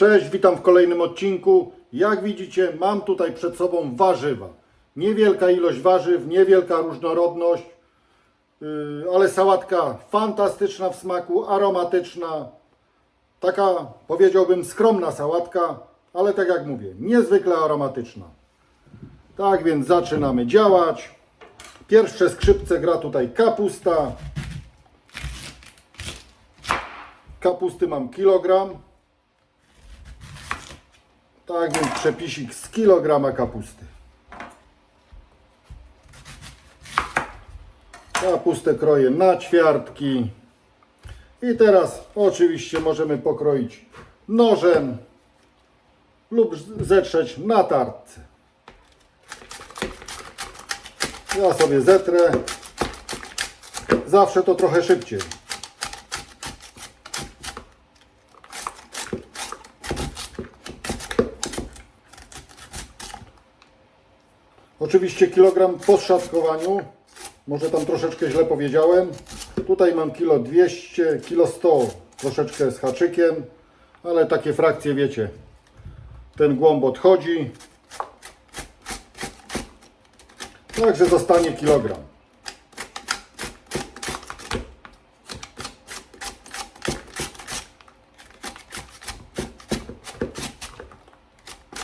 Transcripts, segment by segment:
Cześć, witam w kolejnym odcinku. Jak widzicie, mam tutaj przed sobą warzywa. Niewielka ilość warzyw, niewielka różnorodność, yy, ale sałatka fantastyczna w smaku, aromatyczna. Taka, powiedziałbym, skromna sałatka, ale tak jak mówię, niezwykle aromatyczna. Tak więc zaczynamy działać. Pierwsze skrzypce gra tutaj kapusta. Kapusty mam kilogram. Tak więc przepisik z kilograma kapusty. Kapustę kroję na ćwiartki. I teraz oczywiście możemy pokroić nożem lub zetrzeć na tartce. Ja sobie zetrę. Zawsze to trochę szybciej. Oczywiście kilogram po szatkowaniu. Może tam troszeczkę źle powiedziałem. Tutaj mam kilo 200, kilo 100, troszeczkę z haczykiem, ale takie frakcje wiecie. Ten głąb odchodzi. Także zostanie kilogram.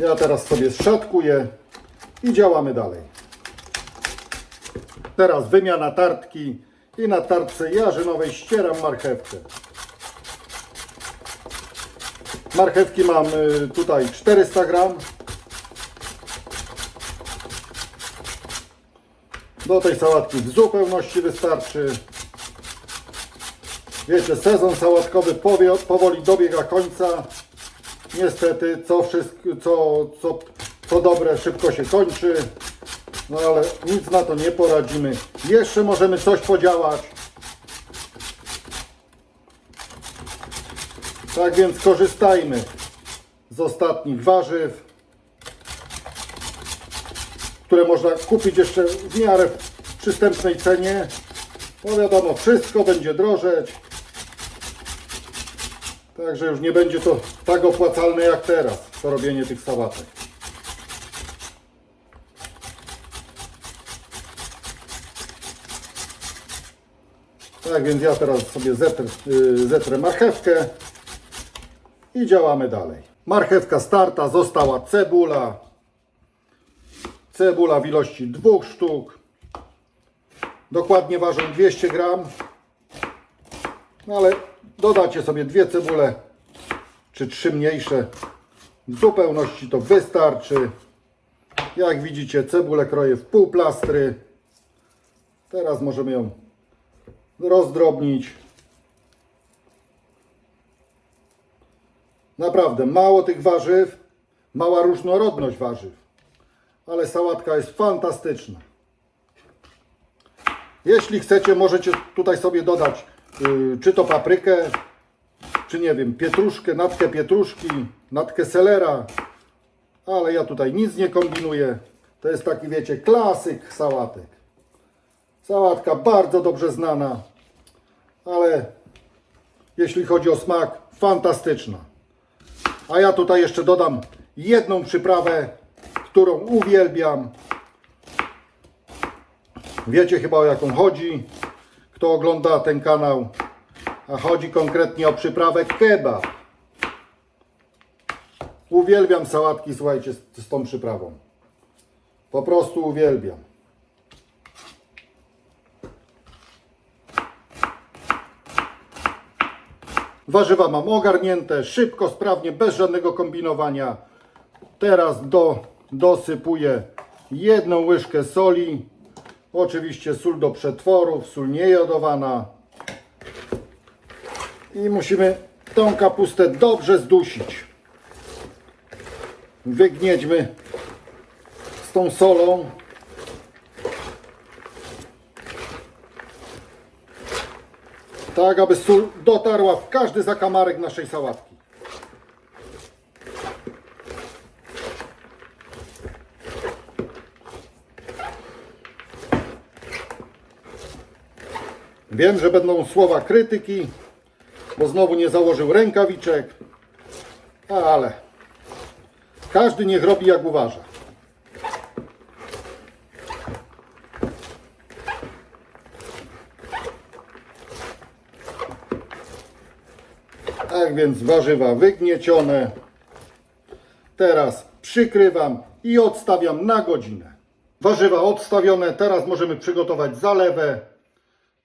Ja teraz sobie zszatkuję i działamy dalej. Teraz wymiana tartki i na tartce jarzynowej ścieram marchewkę. Marchewki mam y, tutaj 400 gram. Do tej sałatki w zupełności wystarczy. Wiecie, sezon sałatkowy powoli dobiega końca. Niestety, co, wszystko, co, co, co dobre szybko się kończy. No ale nic na to nie poradzimy. Jeszcze możemy coś podziałać. Tak więc korzystajmy z ostatnich warzyw, które można kupić jeszcze w miarę przystępnej cenie. Bo wiadomo, wszystko będzie drożeć. Także już nie będzie to tak opłacalne jak teraz, to robienie tych sałatek. Tak więc ja teraz sobie zetrę, y, zetrę marchewkę i działamy dalej. Marchewka starta, została cebula. Cebula w ilości dwóch sztuk. Dokładnie ważą 200 gram. No ale dodacie sobie dwie cebule, czy trzy mniejsze. W zupełności to wystarczy. Jak widzicie, cebulę kroję w pół plastry. Teraz możemy ją rozdrobnić. Naprawdę mało tych warzyw, mała różnorodność warzyw, ale sałatka jest fantastyczna. Jeśli chcecie, możecie tutaj sobie dodać y, czy to paprykę, czy nie wiem, pietruszkę, natkę pietruszki, natkę selera, ale ja tutaj nic nie kombinuję. To jest taki, wiecie, klasyk sałatek. Sałatka bardzo dobrze znana, ale jeśli chodzi o smak, fantastyczna. A ja tutaj jeszcze dodam jedną przyprawę, którą uwielbiam. Wiecie chyba o jaką chodzi, kto ogląda ten kanał. A chodzi konkretnie o przyprawę kebab. Uwielbiam sałatki, słuchajcie, z, z tą przyprawą. Po prostu uwielbiam. Warzywa mam ogarnięte, szybko, sprawnie, bez żadnego kombinowania. Teraz do, dosypuję jedną łyżkę soli. Oczywiście sól do przetworów, sól niejodowana. I musimy tą kapustę dobrze zdusić. Wygniedźmy z tą solą. Tak, aby sól dotarła w każdy zakamarek naszej sałatki. Wiem, że będą słowa krytyki, bo znowu nie założył rękawiczek. Ale każdy niech robi jak uważa. Tak więc warzywa wygniecione. Teraz przykrywam i odstawiam na godzinę. Warzywa odstawione, teraz możemy przygotować zalewę.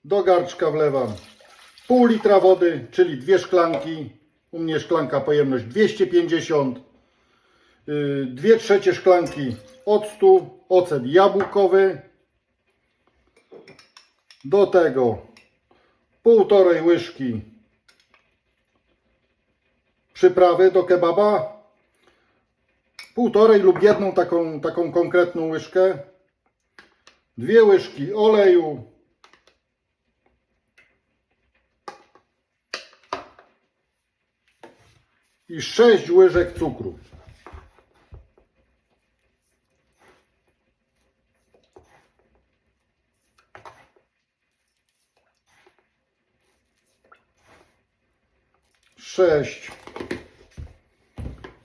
Do garczka wlewam pół litra wody, czyli dwie szklanki. U mnie szklanka pojemność 250. Yy, Dwie trzecie szklanki octu, ocet jabłkowy. Do tego półtorej łyżki przyprawy do kebaba. Półtorej lub jedną taką, taką konkretną łyżkę. Dwie łyżki oleju. I sześć łyżek cukru. Sześć.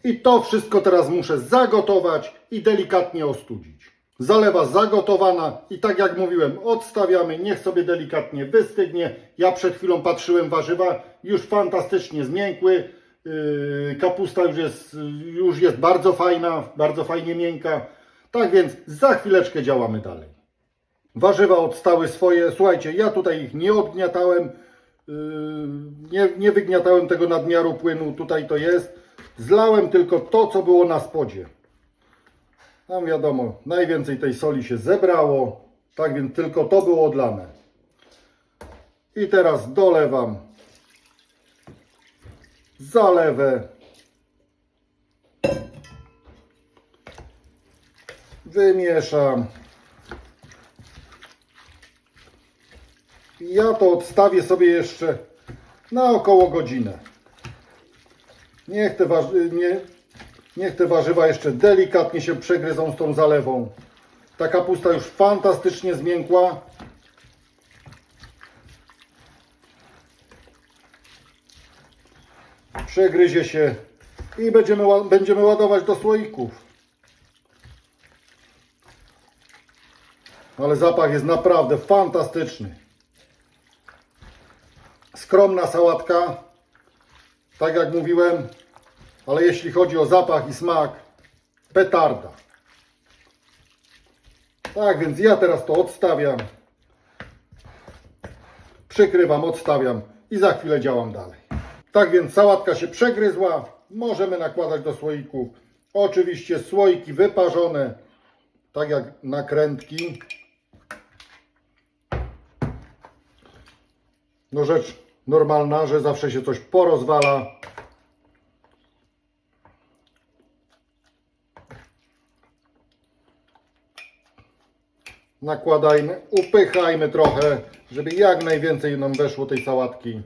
I to wszystko teraz muszę zagotować i delikatnie ostudzić. Zalewa zagotowana i tak jak mówiłem, odstawiamy, niech sobie delikatnie wystygnie. Ja przed chwilą patrzyłem warzywa, już fantastycznie zmiękły. Yy, Kapusta już jest, już jest bardzo fajna, bardzo fajnie miękka. Tak więc za chwileczkę działamy dalej. Warzywa odstały swoje. Słuchajcie, ja tutaj ich nie odgniatałem, yy, nie, nie wygniatałem tego nadmiaru płynu, tutaj to jest. Zlałem tylko to, co było na spodzie. Tam wiadomo, najwięcej tej soli się zebrało, tak więc tylko to było odlane. I teraz dolewam zalewę. Wymieszam. Ja to odstawię sobie jeszcze na około godzinę. Niech te, nie, niech te warzywa jeszcze delikatnie się przegryzą z tą zalewą. Ta kapusta już fantastycznie zmiękła. Przegryzie się i będziemy, będziemy ładować do słoików. Ale zapach jest naprawdę fantastyczny. Skromna sałatka, tak jak mówiłem, ale jeśli chodzi o zapach i smak, petarda. Tak więc ja teraz to odstawiam, przykrywam, odstawiam i za chwilę działam dalej. Tak więc sałatka się przegryzła, możemy nakładać do słoików. Oczywiście słoiki wyparzone, tak jak nakrętki. No rzecz normalna, że zawsze się coś porozwala. Nakładajmy, upychajmy trochę, żeby jak najwięcej nam weszło tej sałatki.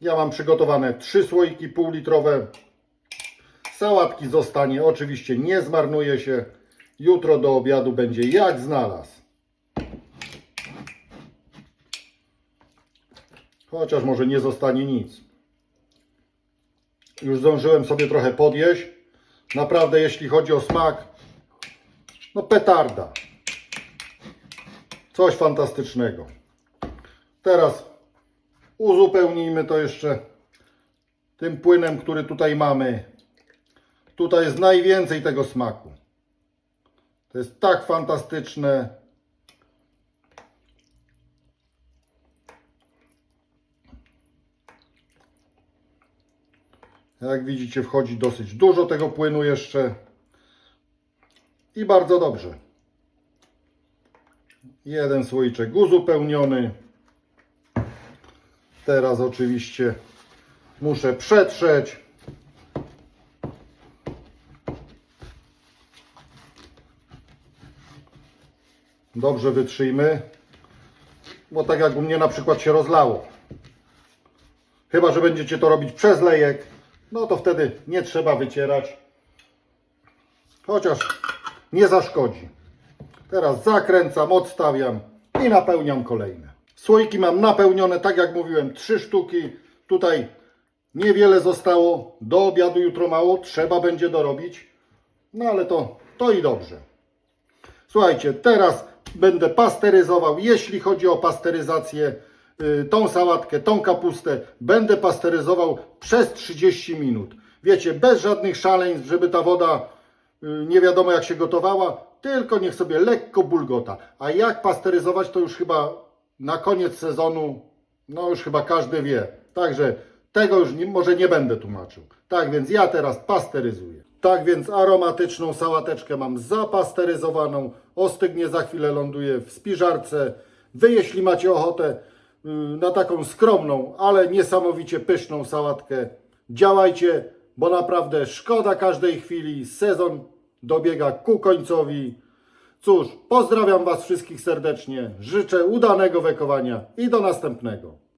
Ja mam przygotowane trzy słoiki półlitrowe. Sałatki zostanie, oczywiście nie zmarnuje się. Jutro do obiadu będzie jak znalazł. Chociaż może nie zostanie nic. Już zdążyłem sobie trochę podjeść. Naprawdę, jeśli chodzi o smak, no petarda. Coś fantastycznego. Teraz uzupełnijmy to jeszcze tym płynem, który tutaj mamy. Tutaj jest najwięcej tego smaku. To jest tak fantastyczne. Jak widzicie, wchodzi dosyć dużo tego płynu jeszcze. I bardzo dobrze. Jeden słoiczek uzupełniony. Teraz oczywiście muszę przetrzeć. Dobrze wytrzyjmy. Bo tak jak u mnie na przykład się rozlało. Chyba, że będziecie to robić przez lejek, no to wtedy nie trzeba wycierać. Chociaż nie zaszkodzi. Teraz zakręcam, odstawiam i napełniam kolejne. Słoiki mam napełnione, tak jak mówiłem, trzy sztuki. Tutaj Niewiele zostało, do obiadu jutro mało, trzeba będzie dorobić. No ale to, to i dobrze. Słuchajcie, teraz będę pasteryzował. Jeśli chodzi o pasteryzację, tą sałatkę, tą kapustę, będę pasteryzował przez 30 minut. Wiecie, bez żadnych szaleństw, żeby ta woda y, nie wiadomo jak się gotowała, tylko niech sobie lekko bulgota. A jak pasteryzować, to już chyba na koniec sezonu, no już chyba każdy wie. Także tego już nie, może nie będę tłumaczył. Tak więc ja teraz pasteryzuję. Tak więc aromatyczną sałateczkę mam zapasteryzowaną. Ostygnie za chwilę ląduje w spiżarce. Wy jeśli macie ochotę y, na taką skromną, ale niesamowicie pyszną sałatkę, działajcie, bo naprawdę szkoda każdej chwili. Sezon dobiega ku końcowi. Cóż, pozdrawiam Was wszystkich serdecznie. Życzę udanego wekowania i do następnego.